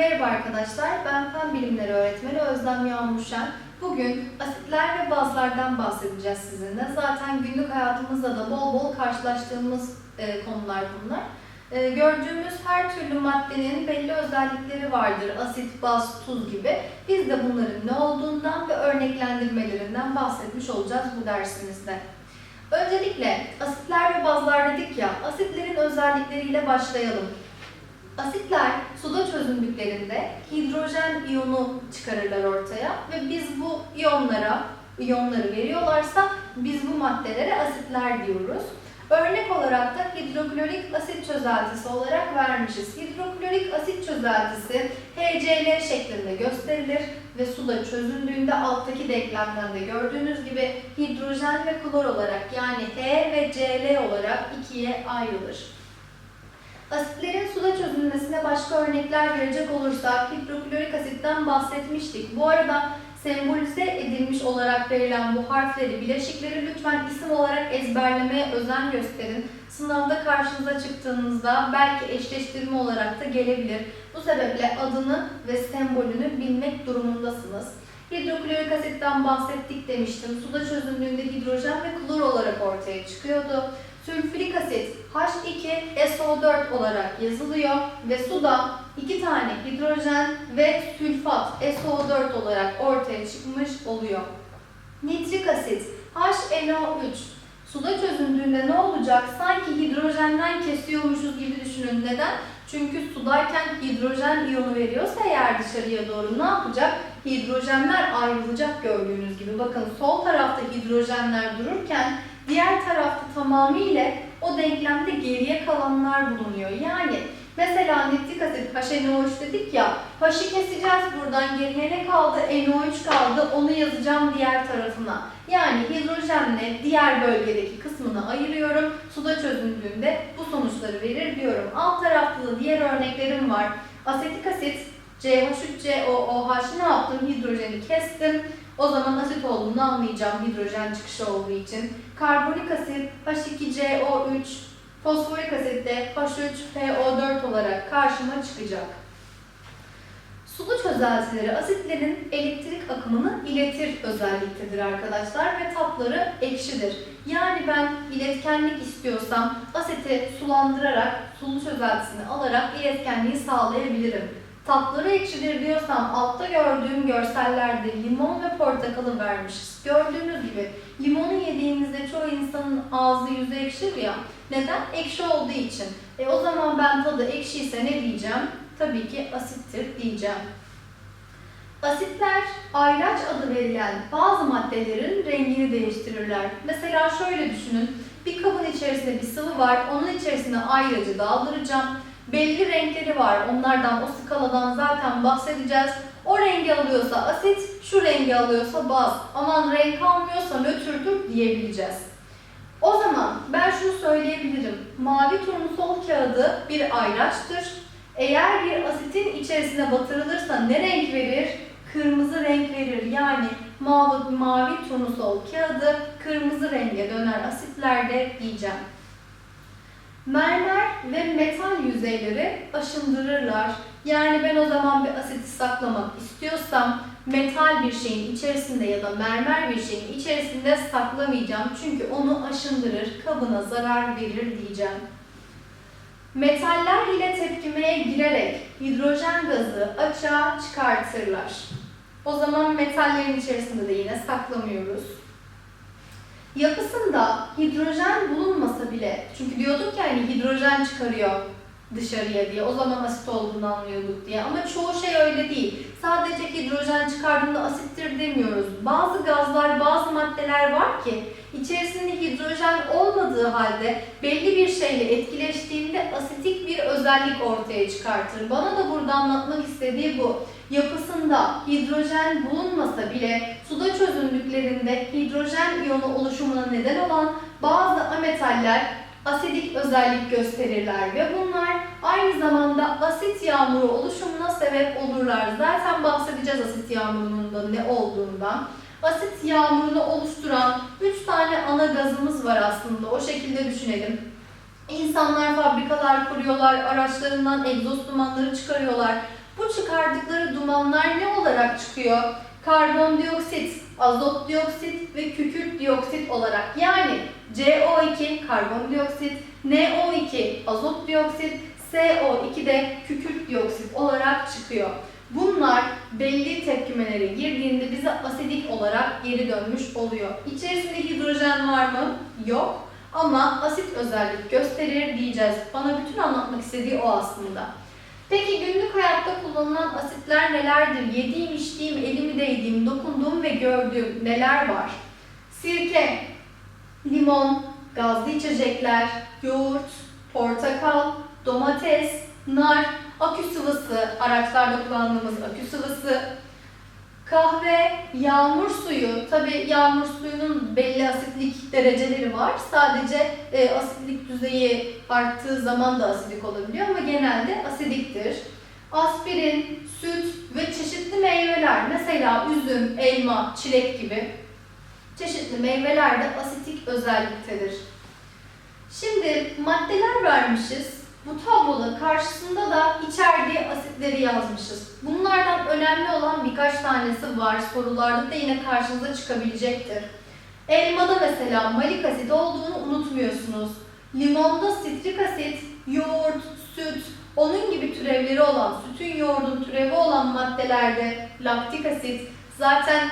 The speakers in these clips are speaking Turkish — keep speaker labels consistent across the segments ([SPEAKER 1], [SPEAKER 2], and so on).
[SPEAKER 1] Merhaba arkadaşlar, ben Fen Bilimleri Öğretmeni Özlem Yağmurşen. Bugün asitler ve bazlardan bahsedeceğiz sizinle. Zaten günlük hayatımızda da bol bol karşılaştığımız e, konular bunlar. E, gördüğümüz her türlü maddenin belli özellikleri vardır. Asit, baz, tuz gibi. Biz de bunların ne olduğundan ve örneklendirmelerinden bahsetmiş olacağız bu dersimizde. Öncelikle asitler ve bazlar dedik ya, asitlerin özellikleriyle başlayalım. Asitler suda çözündüklerinde hidrojen iyonu çıkarırlar ortaya ve biz bu iyonlara, iyonları veriyorlarsa biz bu maddelere asitler diyoruz. Örnek olarak da hidroklorik asit çözeltisi olarak vermişiz. Hidroklorik asit çözeltisi HCl şeklinde gösterilir ve suda çözündüğünde alttaki denklemden de gördüğünüz gibi hidrojen ve klor olarak yani H ve Cl olarak ikiye ayrılır. Asitlerin suda çözülmesine başka örnekler verecek olursak hidroklorik asitten bahsetmiştik. Bu arada sembolize edilmiş olarak verilen bu harfleri, bileşikleri lütfen isim olarak ezberlemeye özen gösterin. Sınavda karşınıza çıktığınızda belki eşleştirme olarak da gelebilir. Bu sebeple adını ve sembolünü bilmek durumundasınız. Hidroklorik asitten bahsettik demiştim. Suda çözündüğünde hidrojen ve klor olarak ortaya çıkıyordu. Sülfürik asit H2SO4 olarak yazılıyor ve suda iki tane hidrojen ve sülfat SO4 olarak ortaya çıkmış oluyor. Nitrik asit HNO3 suda çözündüğünde ne olacak? Sanki hidrojenden kesiyormuşuz gibi düşünün. Neden? Çünkü sudayken hidrojen iyonu veriyorsa eğer dışarıya doğru ne yapacak? Hidrojenler ayrılacak gördüğünüz gibi. Bakın sol tarafta hidrojenler dururken diğer tarafta tamamıyla o denklemde geriye kalanlar bulunuyor. Yani mesela nitrik asit HNO3 dedik ya, H'ı keseceğiz buradan geriye ne kaldı? NO3 kaldı. Onu yazacağım diğer tarafına. Yani hidrojenle diğer bölgedeki kısmını ayırıyorum. Suda çözündüğünde bu sonuçları verir diyorum. Alt tarafta da diğer örneklerim var. Asetik asit CH3COOH ne yaptım? Hidrojeni kestim. O zaman asit olduğunu anlayacağım hidrojen çıkışı olduğu için. Karbonik asit H2CO3, fosforik asit de H3PO4 olarak karşıma çıkacak. Sulu çözeltileri asitlerin elektrik akımını iletir özelliktedir arkadaşlar ve tatları ekşidir. Yani ben iletkenlik istiyorsam asiti sulandırarak sulu çözeltisini alarak iletkenliği sağlayabilirim. Tatları ekşidir diyorsam altta gördüğüm görsellerde limon ve portakalı vermişiz. Gördüğünüz gibi limonu yediğimizde çoğu insanın ağzı yüzü ekşir ya. Neden? Ekşi olduğu için. E o zaman ben tadı ekşiyse ne diyeceğim? Tabii ki asittir diyeceğim. Asitler ayraç adı verilen bazı maddelerin rengini değiştirirler. Mesela şöyle düşünün. Bir kabın içerisinde bir sıvı var. Onun içerisine ayracı daldıracağım. Belli renkleri var. Onlardan, o skaladan zaten bahsedeceğiz. O rengi alıyorsa asit, şu rengi alıyorsa baz. Aman renk almıyorsa nötrdür diyebileceğiz. O zaman ben şunu söyleyebilirim. Mavi turnusol kağıdı bir ayraçtır. Eğer bir asitin içerisine batırılırsa ne renk verir? Kırmızı renk verir. Yani mavi, mavi turnusol kağıdı kırmızı renge döner asitlerde diyeceğim. Mermer ve metal yüzeyleri aşındırırlar. Yani ben o zaman bir asiti saklamak istiyorsam metal bir şeyin içerisinde ya da mermer bir şeyin içerisinde saklamayacağım. Çünkü onu aşındırır, kabına zarar verir diyeceğim. Metaller ile tepkimeye girerek hidrojen gazı açığa çıkartırlar. O zaman metallerin içerisinde de yine saklamıyoruz. Yapısında hidrojen bulunmasa bile, çünkü diyorduk ya hani hidrojen çıkarıyor dışarıya diye, o zaman asit olduğunu anlıyorduk diye. Ama çoğu şey öyle değil. Sadece hidrojen çıkardığında asittir demiyoruz. Bazı gazlar, bazı maddeler var ki içerisinde hidrojen olmadığı halde belli bir şeyle etkileştiğinde asitik bir özellik ortaya çıkartır. Bana da burada anlatmak istediği bu. Yapısında hidrojen bulunmasa bile suda çözündüklerinde hidrojen iyonu oluşumuna neden olan bazı ametaller asidik özellik gösterirler ve bunlar aynı zamanda asit yağmuru oluşumuna sebep olurlar. Zaten bahsedeceğiz asit yağmurunun da ne olduğundan. Asit yağmurunu oluşturan 3 tane ana gazımız var aslında. O şekilde düşünelim. İnsanlar fabrikalar kuruyorlar, araçlarından egzoz dumanları çıkarıyorlar. Bu çıkardıkları dumanlar ne olarak çıkıyor? Karbondioksit, azot dioksit ve kükürt dioksit olarak. Yani CO2 karbondioksit, NO2 azot dioksit, CO2 de kükürt dioksit olarak çıkıyor. Bunlar belli tepkimelere girdiğinde bize asidik olarak geri dönmüş oluyor. İçerisinde hidrojen var mı? Yok. Ama asit özellik gösterir diyeceğiz. Bana bütün anlatmak istediği o aslında. Peki günlük hayatta kullanılan asitler nelerdir? Yediğim, içtiğim, elimi değdiğim, dokunduğum ve gördüğüm neler var? Sirke, limon, gazlı içecekler, yoğurt, portakal, domates, nar, akü sıvısı, araçlarda kullandığımız akü sıvısı, kahve, yağmur suyu. Tabi yağmur suyunun belli asitlik dereceleri var. Sadece e, asitlik düzeyi arttığı zaman da asidik olabiliyor ama genelde asidiktir. Aspirin, süt ve çeşitli meyveler, mesela üzüm, elma, çilek gibi çeşitli meyveler de asitik özelliktedir. Şimdi maddeler vermişiz. Bu tabloda karşısında da içerdiği asitleri yazmışız. Bunlardan önemli olan birkaç tanesi var. Sorularda da yine karşınıza çıkabilecektir. Elmada mesela malik asit olduğunu unutmuyorsunuz. Limonda sitrik asit, yoğurt, süt, onun gibi türevleri olan, sütün yoğurdun türevi olan maddelerde laktik asit, zaten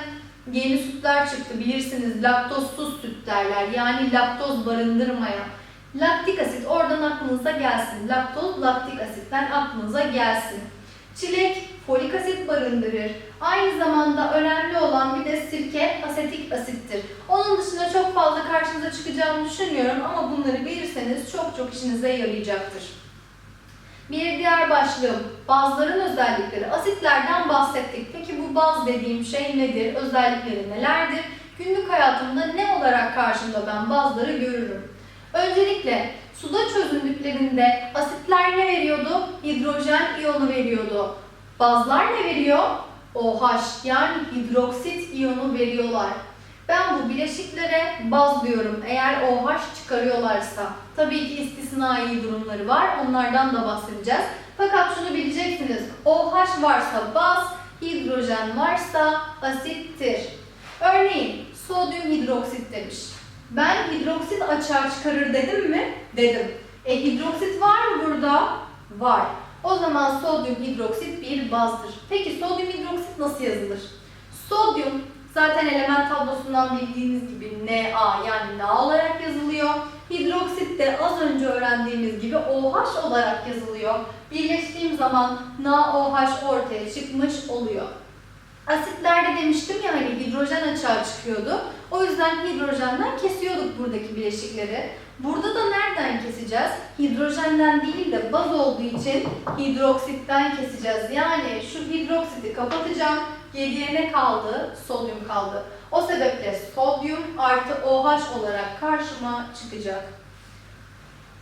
[SPEAKER 1] yeni sütler çıktı bilirsiniz laktozsuz süt derler. Yani laktoz barındırmayan. Laktik asit oradan aklınıza gelsin. Laktoz, laktik asitten aklınıza gelsin. Çilek folik asit barındırır. Aynı zamanda önemli olan bir de sirke asetik asittir. Onun dışında çok fazla karşınıza çıkacağını düşünmüyorum ama bunları bilirseniz çok çok işinize yarayacaktır. Bir diğer başlığım bazların özellikleri. Asitlerden bahsettik. Peki bu baz dediğim şey nedir? Özellikleri nelerdir? Günlük hayatımda ne olarak karşımda ben bazları görürüm? Öncelikle suda çözündüklerinde asitler ne veriyordu? Hidrojen iyonu veriyordu. Bazlar ne veriyor? OH yani hidroksit iyonu veriyorlar. Ben bu bileşiklere baz diyorum eğer OH çıkarıyorlarsa. Tabii ki istisnai durumları var. Onlardan da bahsedeceğiz. Fakat şunu bileceksiniz. OH varsa baz, hidrojen varsa asittir. Örneğin sodyum hidroksit demiş. Ben hidroksit açığa çıkarır dedim mi? Dedim. E hidroksit var mı burada? Var. O zaman sodyum hidroksit bir bazdır. Peki sodyum hidroksit nasıl yazılır? Sodyum zaten element tablosundan bildiğiniz gibi Na yani Na olarak yazılıyor. Hidroksit de az önce öğrendiğimiz gibi OH olarak yazılıyor. Birleştiğim zaman NaOH ortaya çıkmış oluyor. Asitlerde demiştim ya hani hidrojen açığa çıkıyordu. O yüzden hidrojenden kesiyorduk buradaki bileşikleri. Burada da nereden keseceğiz? Hidrojenden değil de baz olduğu için hidroksitten keseceğiz. Yani şu hidroksiti kapatacağım. Geriye ne kaldı? Sodyum kaldı. O sebeple sodyum artı OH olarak karşıma çıkacak.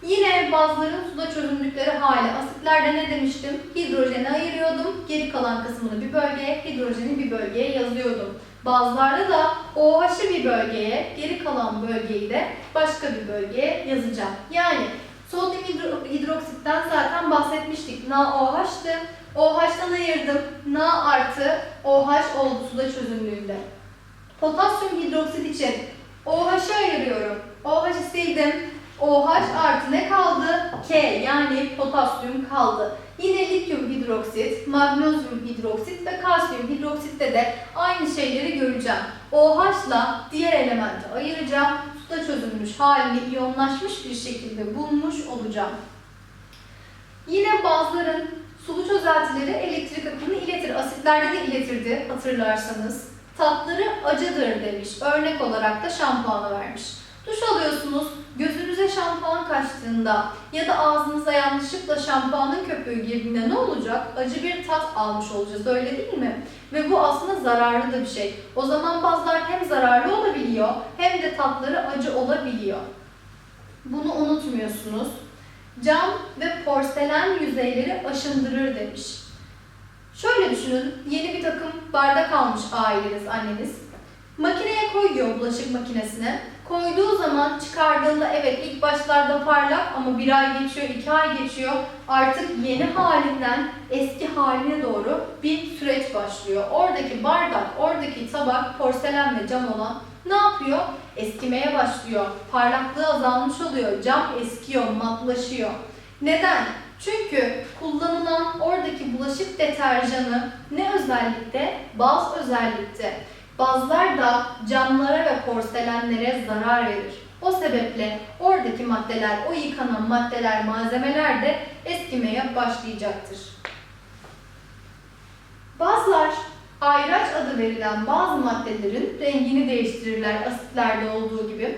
[SPEAKER 1] Yine bazıların suda çözündükleri hali. Asitlerde ne demiştim? Hidrojeni ayırıyordum. Geri kalan kısmını bir bölgeye, hidrojeni bir bölgeye yazıyordum. Bazılarda da OH'ı bir bölgeye, geri kalan bölgeyi de başka bir bölgeye yazacağım. Yani sodyum hidro hidroksitten zaten bahsetmiştik. NaOH'tı. OH'tan ayırdım. Na artı OH oldu suda çözündüğünde. Potasyum hidroksit için OH'ı ayırıyorum. OH'ı sildim. OH artı ne kaldı? K yani potasyum kaldı. Yine lityum hidroksit, magnezyum hidroksit ve kalsiyum hidroksitte de aynı şeyleri göreceğim. OH ile diğer elementi ayıracağım. Suda çözülmüş halini iyonlaşmış bir şekilde bulmuş olacağım. Yine bazıların sulu çözeltileri elektrik akımını iletir. Asitlerde de iletirdi hatırlarsanız. Tatları acıdır demiş. Örnek olarak da şampuanı vermiş. Duş alıyorsunuz, gözünüze şampuan kaçtığında ya da ağzınıza yanlışlıkla şampuanın köpüğü girdiğinde ne olacak? Acı bir tat almış olacağız öyle değil mi? Ve bu aslında zararlı da bir şey. O zaman bazılar hem zararlı olabiliyor hem de tatları acı olabiliyor. Bunu unutmuyorsunuz. Cam ve porselen yüzeyleri aşındırır demiş. Şöyle düşünün, yeni bir takım bardak almış aileniz, anneniz. Makineye koyuyor bulaşık makinesine. Koyduğu zaman çıkardığında evet ilk başlarda parlak ama bir ay geçiyor, iki ay geçiyor. Artık yeni halinden eski haline doğru bir süreç başlıyor. Oradaki bardak, oradaki tabak, porselen ve cam olan ne yapıyor? Eskimeye başlıyor. Parlaklığı azalmış oluyor. Cam eskiyor, matlaşıyor. Neden? Çünkü kullanılan oradaki bulaşık deterjanı ne özellikte? Baz özellikte. Bazlar da camlara ve porselenlere zarar verir. O sebeple oradaki maddeler, o yıkanan maddeler, malzemeler de eskimeye başlayacaktır. Bazlar ayraç adı verilen bazı maddelerin rengini değiştirirler asitlerde olduğu gibi.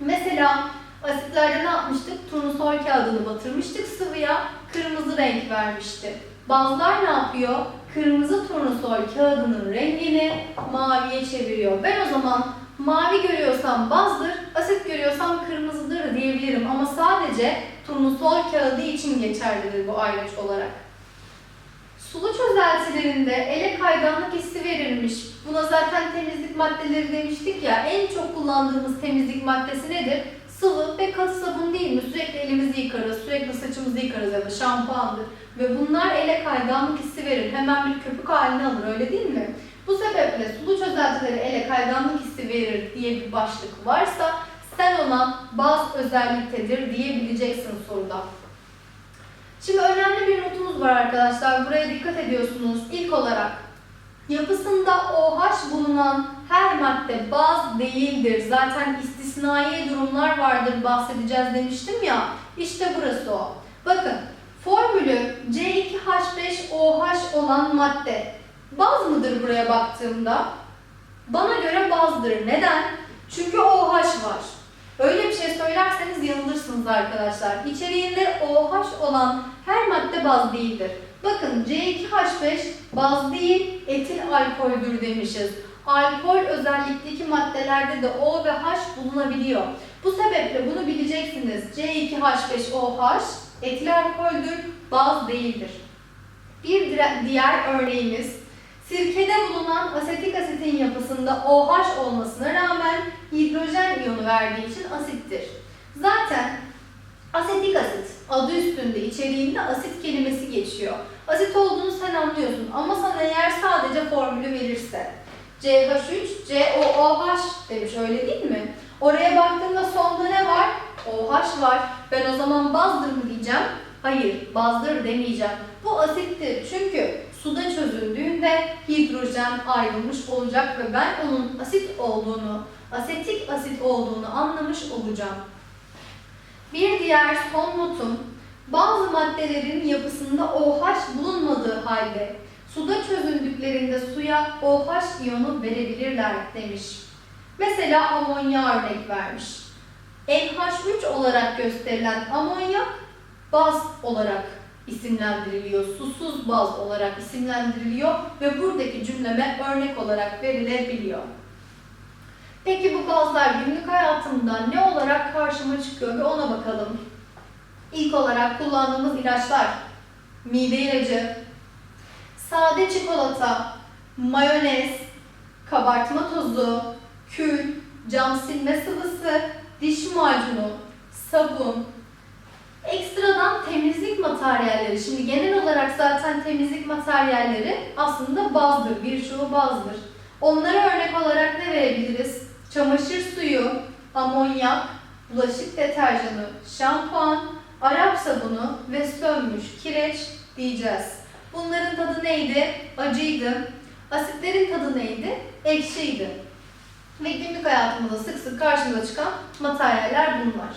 [SPEAKER 1] Mesela asitlerde ne yapmıştık? Turnusol kağıdını batırmıştık sıvıya, kırmızı renk vermişti. Bazlar ne yapıyor? Kırmızı turnusol kağıdının rengini maviye çeviriyor. Ben o zaman mavi görüyorsam bazdır, asit görüyorsam kırmızıdır diyebilirim. Ama sadece turnusol kağıdı için geçerlidir bu ayraç olarak. Sulu çözeltilerinde ele kayganlık hissi verilmiş. Buna zaten temizlik maddeleri demiştik ya. En çok kullandığımız temizlik maddesi nedir? Sıvı ve katı sabun değil mi? Sürekli elimizi yıkarız, sürekli saçımızı yıkarız ya da şampuandır. Ve bunlar ele kayganlık hissi verir. Hemen bir köpük haline alır öyle değil mi? Bu sebeple sulu çözeltileri ele kayganlık hissi verir diye bir başlık varsa sen ona baz özelliktedir diyebileceksin soruda. Şimdi önemli bir notumuz var arkadaşlar. Buraya dikkat ediyorsunuz. İlk olarak yapısında OH bulunan her madde baz değildir. Zaten istisnai durumlar vardır bahsedeceğiz demiştim ya. İşte burası o. Bakın formülü C2H5OH olan madde baz mıdır buraya baktığımda? Bana göre bazdır. Neden? Çünkü OH var. Öyle bir şey söylerseniz yanılırsınız arkadaşlar. İçeriğinde OH olan her madde baz değildir. Bakın C2H5 baz değil, etil alkoldür demişiz. Alkol özellikteki maddelerde de O ve H bulunabiliyor. Bu sebeple bunu bileceksiniz. C2H5OH etil alkoldür, baz değildir. Bir diğer örneğimiz Sirkede bulunan asetik asitin yapısında OH olmasına rağmen hidrojen iyonu verdiği için asittir. Zaten asetik asit adı üstünde içeriğinde asit kelimesi geçiyor. Asit olduğunu sen anlıyorsun ama sana eğer sadece formülü verirse CH3, COOH demiş öyle değil mi? Oraya baktığımda sonda ne var? OH var. Ben o zaman bazdır mı diyeceğim? Hayır, bazdır demeyeceğim. Bu asittir çünkü suda çözüldüğünde hidrojen ayrılmış olacak ve ben onun asit olduğunu, asetik asit olduğunu anlamış olacağım. Bir diğer son notum, bazı maddelerin yapısında OH bulunmadığı halde suda çözündüklerinde suya OH iyonu verebilirler demiş. Mesela amonya örnek vermiş. NH3 olarak gösterilen amonyak baz olarak isimlendiriliyor. Susuz baz olarak isimlendiriliyor ve buradaki cümleme örnek olarak verilebiliyor. Peki bu bazlar günlük hayatımda ne olarak karşıma çıkıyor ve ona bakalım. İlk olarak kullandığımız ilaçlar, mide ilacı, sade çikolata, mayonez, kabartma tozu, kül, cam silme sıvısı, diş macunu, sabun, Ekstradan temizlik materyalleri. Şimdi genel olarak zaten temizlik materyalleri aslında bazdır. Birçoğu bazdır. Onlara örnek olarak ne verebiliriz? Çamaşır suyu, amonyak, bulaşık deterjanı, şampuan, Arap sabunu ve sönmüş kireç diyeceğiz. Bunların tadı neydi? Acıydı. Asitlerin tadı neydi? Ekşiydi. Ve günlük hayatımızda sık sık karşımıza çıkan materyaller bunlar.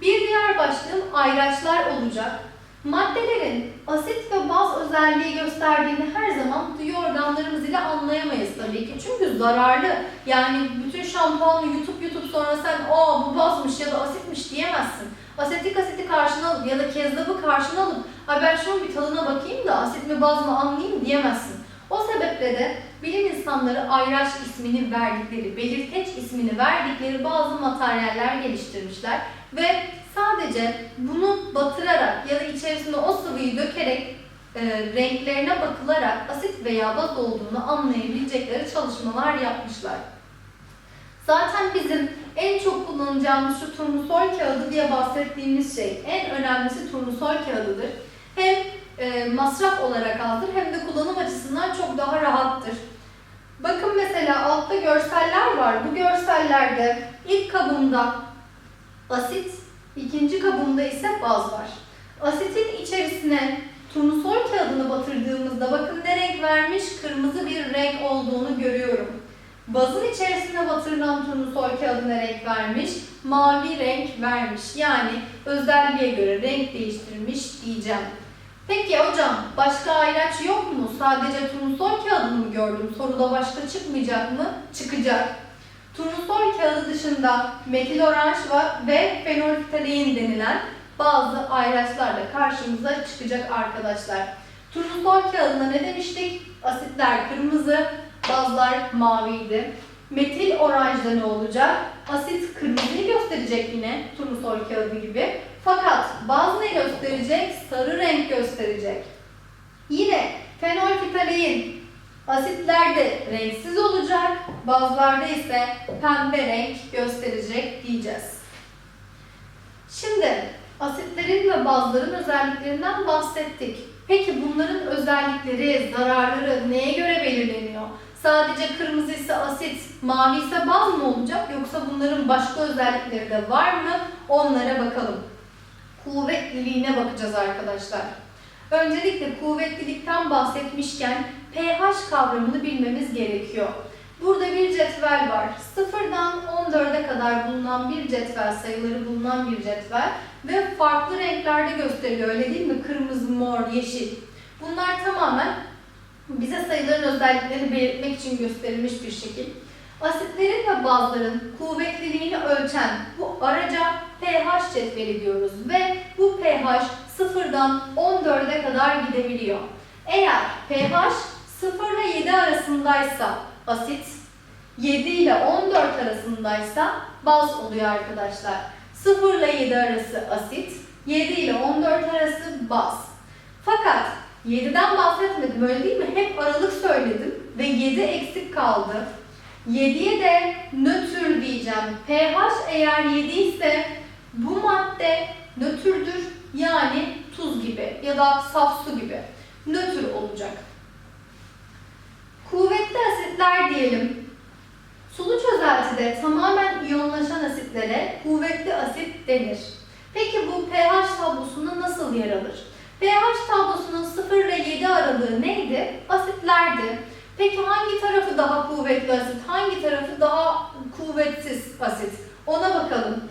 [SPEAKER 1] Bir diğer başlığım ayraçlar olacak. Maddelerin asit ve baz özelliği gösterdiğini her zaman duyu organlarımız ile anlayamayız tabii ki. Çünkü zararlı. Yani bütün şampuanı yutup yutup sonra sen aa bu bazmış ya da asitmiş diyemezsin. Asetik asiti karşına alıp ya da kezzabı karşına alıp ben şunun bir tadına bakayım da asit mi baz mı anlayayım diyemezsin. O sebeple de bilim insanları ayraç ismini verdikleri, belirteç ismini verdikleri bazı materyaller geliştirmişler. Ve sadece bunu batırarak ya da içerisine o sıvıyı dökerek e, renklerine bakılarak asit veya baz olduğunu anlayabilecekleri çalışmalar yapmışlar. Zaten bizim en çok kullanacağımız şu turnusol kağıdı diye bahsettiğimiz şey en önemlisi turnusol kağıdıdır. Hem e, masraf olarak azdır hem de kullanım açısından çok daha rahattır. Bakın mesela altta görseller var. Bu görsellerde ilk kabında asit, ikinci kabında ise baz var. Asitin içerisine turnusol kağıdını batırdığımızda bakın ne renk vermiş? Kırmızı bir renk olduğunu görüyorum. Bazın içerisine batırılan turnusol kağıdı ne renk vermiş? Mavi renk vermiş. Yani özelliğe göre renk değiştirmiş diyeceğim. Peki hocam başka ayraç yok mu? Sadece turnusol kağıdını mı gördüm? Soruda başka çıkmayacak mı? Çıkacak. Turnusol kağıdı dışında metil oranj ve- fenolftalein denilen bazı ayraçlar da karşımıza çıkacak arkadaşlar. Turnusol kağıdına ne demiştik? Asitler kırmızı, bazlar maviydi. Metil oranjda ne olacak? Asit kırmızıyı gösterecek yine turnusol kağıdı gibi. Fakat baz ne gösterecek? Sarı renk gösterecek. Yine fenolftalein asitlerde renksiz olacak, bazlarda ise pembe renk gösterecek diyeceğiz. Şimdi asitlerin ve bazların özelliklerinden bahsettik. Peki bunların özellikleri, zararları neye göre belirleniyor? Sadece kırmızı ise asit, mavi ise baz mı olacak yoksa bunların başka özellikleri de var mı? Onlara bakalım. Kuvvetliliğine bakacağız arkadaşlar. Öncelikle kuvvetlilikten bahsetmişken pH kavramını bilmemiz gerekiyor. Burada bir cetvel var. Sıfırdan 14'e kadar bulunan bir cetvel, sayıları bulunan bir cetvel ve farklı renklerde gösteriliyor öyle değil mi? Kırmızı, mor, yeşil. Bunlar tamamen bize sayıların özelliklerini belirtmek için gösterilmiş bir şekil. Asitlerin ve bazların kuvvetliliğini ölçen bu araca pH cetveli diyoruz ve bu pH sıfırdan 14'e kadar gidebiliyor. Eğer pH 0 ile 7 arasındaysa asit, 7 ile 14 arasındaysa baz oluyor arkadaşlar. 0 ile 7 arası asit, 7 ile 14 arası baz. Fakat 7'den bahsetmedim öyle değil mi? Hep aralık söyledim ve 7 eksik kaldı. 7'ye de nötr diyeceğim. pH eğer 7 ise bu madde nötrdür yani tuz gibi ya da saf su gibi nötr olacak. Kuvvetli asitler diyelim. Sulu çözeltide tamamen iyonlaşan asitlere kuvvetli asit denir. Peki bu pH tablosunda nasıl yer alır? pH tablosunun 0 ile 7 aralığı neydi? Asitlerdi. Peki hangi tarafı daha kuvvetli asit, hangi tarafı daha kuvvetsiz asit? Ona bakalım.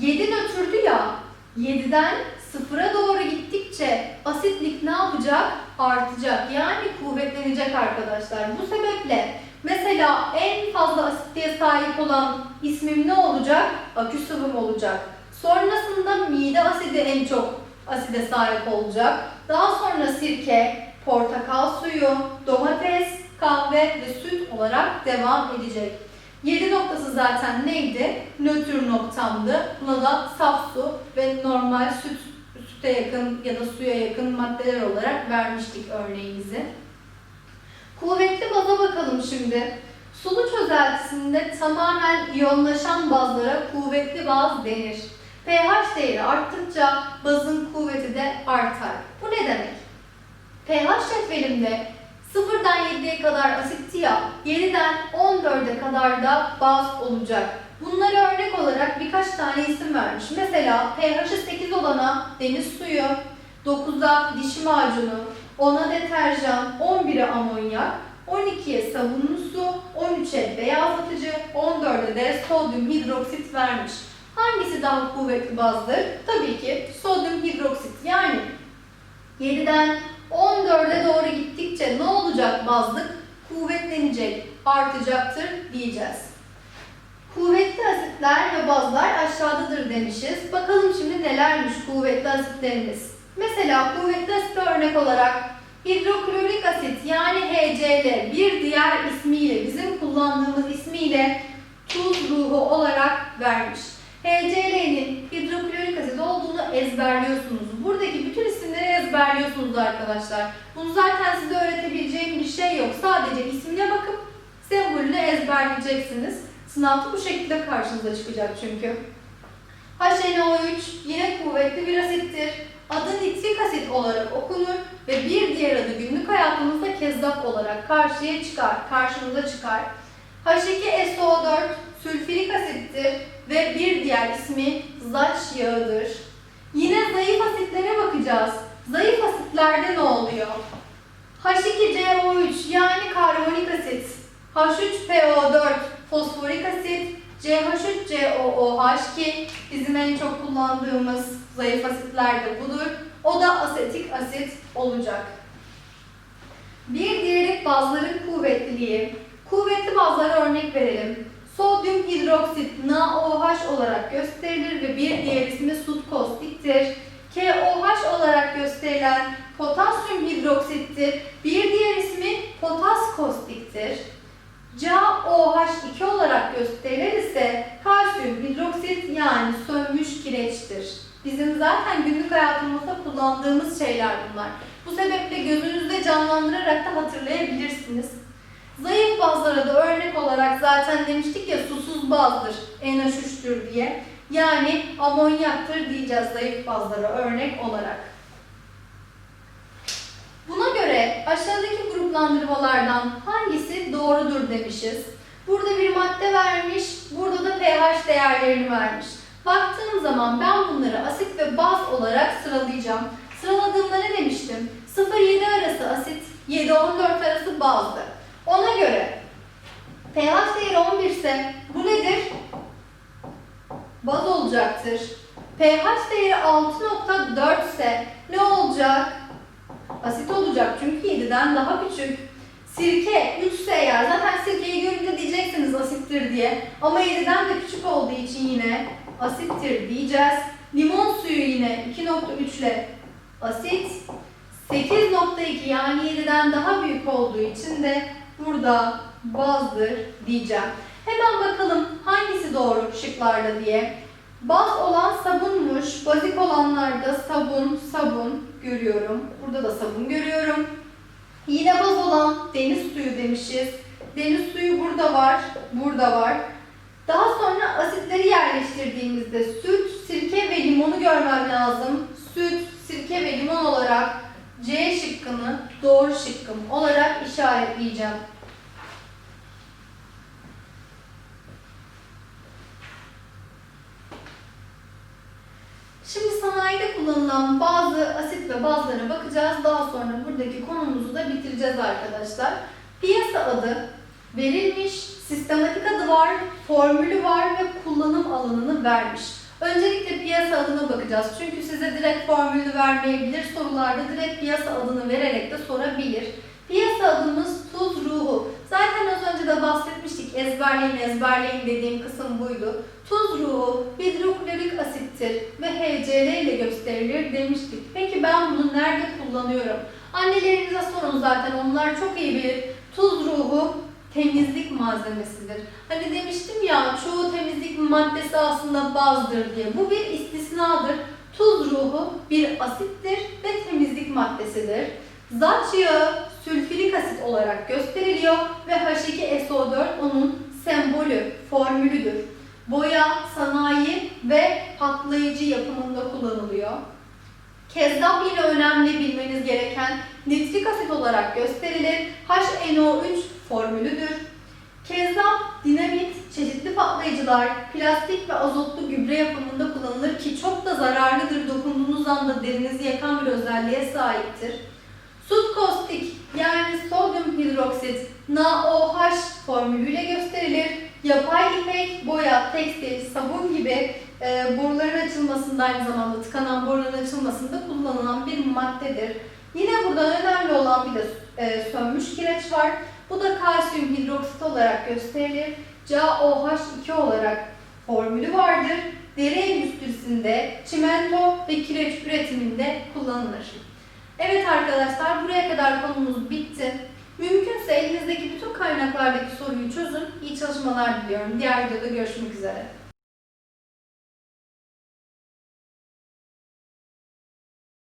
[SPEAKER 1] 7 nötrdü ya, 7'den 0'a doğru gittikçe asitlik ne yapacak? Artacak. Yani kuvvetlenecek arkadaşlar. Bu sebeple mesela en fazla asitliğe sahip olan ismim ne olacak? Akü sıvım olacak. Sonrasında mide asidi en çok aside sahip olacak. Daha sonra sirke, portakal suyu, domates, kahve ve süt olarak devam edecek. 7 noktası zaten neydi? Nötr noktamdı. Buna da saf su ve normal süt, süte yakın ya da suya yakın maddeler olarak vermiştik örneğimizi. Kuvvetli baza bakalım şimdi. Sulu çözeltisinde tamamen iyonlaşan bazlara kuvvetli baz denir. pH değeri arttıkça bazın kuvveti de artar. Bu ne demek? pH cetvelimde 0'dan 7'ye kadar asitti ya, 7'den 14'e kadar da baz olacak. Bunlara örnek olarak birkaç tane isim vermiş. Mesela pH'i 8 olana deniz suyu, 9'a diş macunu, 10'a deterjan, 11'e amonyak, 12'ye sabunlu su, 13'e beyazlatıcı, 14'e de sodyum hidroksit vermiş. Hangisi daha kuvvetli bazdır? Tabii ki sodyum hidroksit. Yani 7'den 14'e doğru gittikçe ne olacak bazlık? Kuvvetlenecek, artacaktır diyeceğiz. Kuvvetli asitler ve bazlar aşağıdadır demişiz. Bakalım şimdi nelermiş kuvvetli asitlerimiz. Mesela kuvvetli asit örnek olarak hidroklorik asit yani HCl bir diğer ismiyle bizim kullandığımız ismiyle tuz ruhu olarak vermiş. HCl'nin hidroklorik asit olduğunu ezberliyorsunuz. Buradaki bütün isimleri ezberliyorsunuz arkadaşlar. Bunu zaten size öğretebileceğim bir şey yok. Sadece ismine bakıp sembolünü ezberleyeceksiniz. Sınavda bu şekilde karşınıza çıkacak çünkü. HNO3 yine kuvvetli bir asittir. Adı nitrik asit olarak okunur ve bir diğer adı günlük hayatımızda kezzap olarak karşıya çıkar, karşımıza çıkar. H2SO4 sülfürik asittir ve bir diğer ismi zaç yağıdır. Yine zayıf asitlere bakacağız. Zayıf asitlerde ne oluyor? H2CO3 yani karbonik asit, H3PO4 fosforik asit, CH3COOH ki bizim en çok kullandığımız zayıf asitler de budur. O da asetik asit olacak. Bir diğeri bazların kuvvetliliği. Kuvvetli bazlara örnek verelim. Sodyum hidroksit NaOH olarak gösterilir ve bir diğer ismi sut kostiktir. KOH olarak gösterilen potasyum hidroksittir. Bir diğer ismi potas kostiktir. CaOH2 olarak gösterilir ise kalsiyum hidroksit yani sönmüş kireçtir. Bizim zaten günlük hayatımızda kullandığımız şeyler bunlar. Bu sebeple gözünüzde canlandırarak da hatırlayabilirsiniz. Zayıf bazlara da örnek olarak zaten demiştik ya susuz bazdır, NH3'tür diye. Yani amonyaktır diyeceğiz zayıf bazlara örnek olarak. Buna göre aşağıdaki gruplandırmalardan hangisi doğrudur demişiz. Burada bir madde vermiş, burada da pH değerlerini vermiş. Baktığım zaman ben bunları asit ve baz olarak sıralayacağım. Sıraladığımda ne demiştim? 0-7 arası asit, 7-14 arası bazdı. Ona göre pH değeri 11 ise bu nedir? Baz olacaktır. pH değeri 6.4 ise ne olacak? Asit olacak çünkü 7'den daha küçük. Sirke 3 ise eğer zaten sirkeyi görünce diyeceksiniz asittir diye. Ama 7'den de küçük olduğu için yine asittir diyeceğiz. Limon suyu yine 2.3 ile asit. 8.2 yani 7'den daha büyük olduğu için de burada bazdır diyeceğim. Hemen bakalım hangisi doğru şıklarda diye. Baz olan sabunmuş. Bazik olanlarda sabun, sabun görüyorum. Burada da sabun görüyorum. Yine baz olan deniz suyu demişiz. Deniz suyu burada var, burada var. Daha sonra asitleri yerleştirdiğimizde süt, sirke ve limonu görmem lazım. Süt, sirke ve limon olarak C şıkkını doğru şıkkım olarak işaretleyeceğim. Şimdi sanayide kullanılan bazı asit ve bazlara bakacağız. Daha sonra buradaki konumuzu da bitireceğiz arkadaşlar. Piyasa adı verilmiş, sistematik adı var, formülü var ve kullanım alanını vermiş. Öncelikle piyasa adına bakacağız. Çünkü size direkt formülünü vermeyebilir. Sorularda direkt piyasa adını vererek de sorabilir. Piyasa adımız tuz ruhu. Zaten az önce de bahsetmiştik. Ezberleyin ezberleyin dediğim kısım buydu. Tuz ruhu hidroklorik asittir ve HCl ile gösterilir demiştik. Peki ben bunu nerede kullanıyorum? Annelerinize sorun zaten onlar çok iyi bilir. Tuz ruhu temizlik malzemesidir. Hani demiştim ya çoğu temizlik maddesi aslında bazdır diye. Bu bir istisnadır. Tuz ruhu bir asittir ve temizlik maddesidir. Zat yağı sülfürik asit olarak gösteriliyor ve H2SO4 onun sembolü, formülüdür. Boya, sanayi ve patlayıcı yapımında kullanılıyor. Kezzap yine önemli bilmeniz gereken nitrik asit olarak gösterilir. HNO3 formülüdür. Kezzap, dinamit, çeşitli patlayıcılar, plastik ve azotlu gübre yapımında kullanılır ki çok da zararlıdır. Dokunduğunuz anda derinizi yakan bir özelliğe sahiptir. Sut kostik yani sodyum hidroksit NaOH formülüyle gösterilir. Yapay ipek, boya, tekstil, sabun gibi e, boruların açılmasında aynı zamanda tıkanan boruların açılmasında kullanılan bir maddedir. Yine burada önemli olan bir de e, sönmüş kireç var. Bu da kalsiyum hidroksit olarak gösterilir. CaOH2 olarak formülü vardır. Deri endüstrisinde, çimento ve kireç üretiminde kullanılır. Evet arkadaşlar buraya kadar konumuz bitti. Mümkünse elinizdeki bütün kaynaklardaki soruyu çözün. İyi çalışmalar diliyorum. Diğer videoda görüşmek üzere.